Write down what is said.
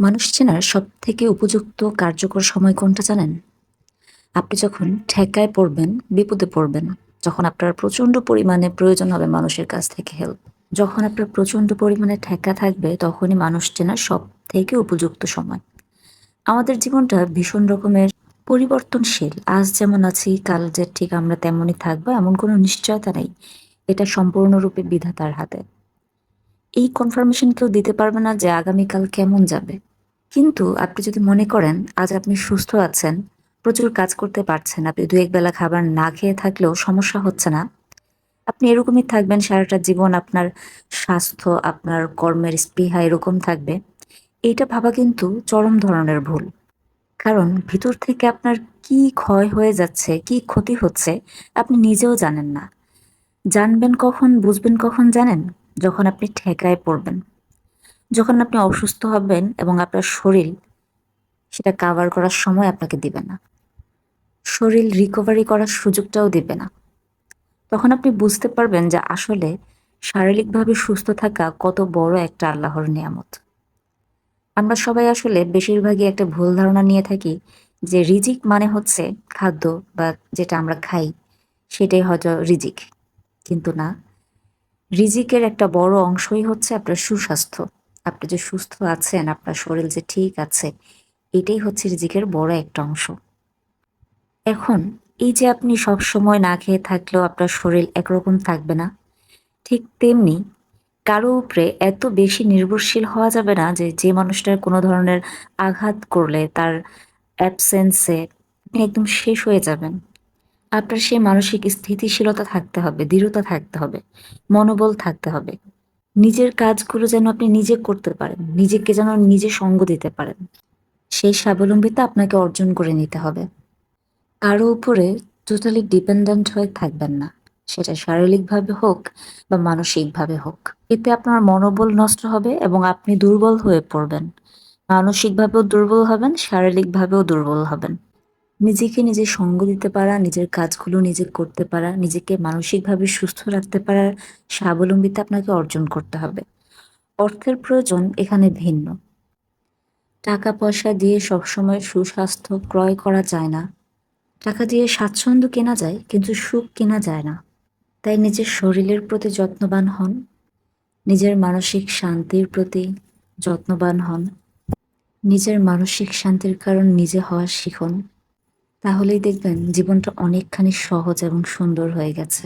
মানুষ চেনার সব থেকে উপযুক্ত কার্যকর সময় কোনটা জানেন? আপনি যখন ঠেকায় পড়বেন, বিপদে পড়বেন, যখন আপনার প্রচণ্ড পরিমাণে প্রয়োজন হবে মানুষের কাছ থেকে হেল্প যখন আপনার প্রচণ্ড পরিমাণে ঠেকা থাকবে, তখনই মানুষ চেনার সব থেকে উপযুক্ত সময়। আমাদের জীবনটা ভীষণ রকমের পরিবর্তনশীল। আজ যেমন আছি, কাল যে ঠিক আমরা তেমনই থাকব, এমন কোনো নিশ্চয়তা নেই। এটা সম্পূর্ণরূপে বিধাতার হাতে। এই কনফার্মেশন কেউ দিতে পারবে না যে আগামীকাল কেমন যাবে। কিন্তু আপনি যদি মনে করেন আজ আপনি সুস্থ আছেন, প্রচুর কাজ করতে পারছেন, আপনি দু এক বেলা খাবার না খেয়ে থাকলেও সমস্যা হচ্ছে না। আপনি এরকমই থাকবেন, সারাটা জীবন আপনার স্বাস্থ্য, আপনার কর্মের স্পৃহা এরকম থাকবে। এইটা ভাবা কিন্তু চরম ধরনের ভুল। কারণ ভিতর থেকে আপনার কি ক্ষয় হয়ে যাচ্ছে, কি ক্ষতি হচ্ছে, আপনি নিজেও জানেন না। জানবেন কখন, বুঝবেন কখন জানেন? যখন আপনি ঠেকায় পড়বেন। যখন আপনি অসুস্থ হবেন এবং আপনার শরীর সেটা কাভার করার সময় আপনাকে দিবে না। শরীর রিকভারি করার সুযোগটাও দিবে না। তখন আপনি বুঝতে পারবেন যে আসলে শারীরিকভাবে সুস্থ থাকা কত বড় একটা আল্লাহর নিয়ামত। আমরা সবাই আসলে বেশিরভাগই একটা ভুল ধারণা নিয়ে থাকি যে রিজিক মানে হচ্ছে খাদ্য বা যেটা আমরা খাই, সেটাই হয়তো রিজিক। কিন্তু না, রিজিকের একটা বড় অংশই হচ্ছে আপনার সুস্বাস্থ্য। আপনি যে সুস্থ আছেন, আপনার শরীর যে ঠিক আছে, এটাই হচ্ছে রিজিকের বড় একটা অংশ। এখন, এই যে আপনি সব সময় না খেয়ে থাকলেও আপনার শরীর একরকম থাকবে না, ঠিক তেমনি কারও উপরে এত বেশি নির্ভরশীল হওয়া যাবে না যে যে মানুষটার কোনো ধরনের আঘাত করলে তার অ্যাবসেন্সে আপনি একদম শেষ হয়ে যাবেন। আপনার সেই মানসিক স্থিতিশীলতা থাকতে হবে, দৃঢ়তা থাকতে হবে, মনোবল থাকতে হবে। নিজের কাজগুলো যেন আপনি নিজে করতে পারেন, নিজেকে যেন নিজে সঙ্গ দিতে পারেন। সেই স্বাবলম্বিতা আপনাকে অর্জন করে নিতে হবে। কারও উপরে টোটালি ডিপেন্ডেন্ট হয়ে থাকবেন না। সেটা শারীরিকভাবে হোক বা মানসিকভাবে হোক। এতে আপনার মনোবল নষ্ট হবে এবং আপনি দুর্বল হয়ে পড়বেন। মানসিকভাবেও দুর্বল হবেন, শারীরিকভাবেও দুর্বল হবেন। নিজেকে নিজে সঙ্গ দিতে পারা, নিজের কাজগুলো নিজে করতে পারা, নিজেকে মানসিকভাবে সুস্থ রাখতে পারার স্বাবলম্বিতা আপনাকে অর্জন করতে হবে। অর্থের প্রয়োজন এখানে ভিন্ন। টাকা পয়সা দিয়ে সবসময় সুস্বাস্থ্য ক্রয় করা যায় না। টাকা দিয়ে স্বাচ্ছন্দ্য কেনা যায়, কিন্তু সুখ কেনা যায় না। তাই নিজের শরীরের প্রতি যত্নবান হন। নিজের মানসিক শান্তির প্রতি যত্নবান হন। নিজের মানসিক শান্তির কারণ নিজে হওয়া শিখুন। তাহলেই দেখবেন জীবনটা অনেকখানি সহজ এবং সুন্দর হয়ে গেছে।